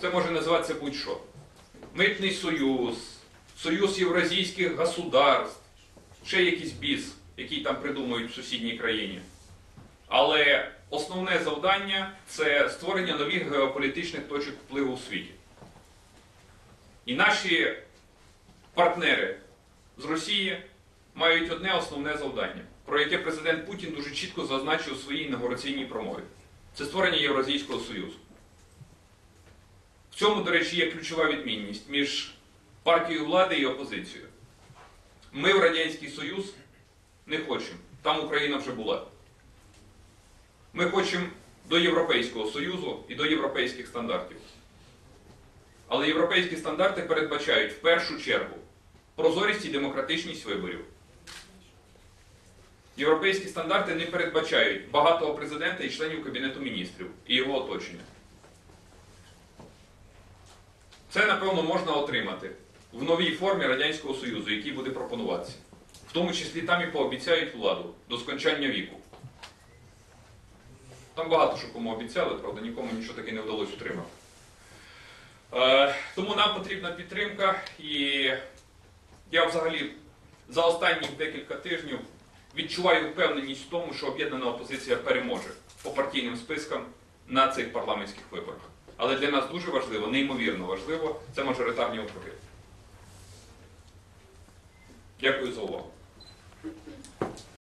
Це може називатися будь-що. Митний союз, союз євразійських государств, ще якийсь біс, який там придумують в сусідній країні. Але основне завдання це створення нових геополітичних точок впливу у світі. І наші партнери з Росії мають одне основне завдання, про яке президент Путін дуже чітко зазначив у своїй інаугураційній промові. Це створення Євразійського Союзу. Цьому, до речі, є ключова відмінність між партією влади і опозицією. Ми в Радянський Союз не хочемо. Там Україна вже була. Ми хочемо до Європейського Союзу і до європейських стандартів. Але європейські стандарти передбачають в першу чергу прозорість і демократичність виборів. Європейські стандарти не передбачають багатого президента і членів Кабінету міністрів і його оточення. Це, напевно, можна отримати в новій формі Радянського Союзу, який буде пропонуватися. В тому числі там і пообіцяють владу до скончання віку. Там багато що кому обіцяли, правда, нікому нічого таке не вдалося отримати. Е, тому нам потрібна підтримка, і я взагалі за останні декілька тижнів відчуваю впевненість в тому, що об'єднана опозиція переможе по партійним спискам на цих парламентських виборах. Але для нас дуже важливо, неймовірно важливо, це мажоритарні округи. Дякую за увагу.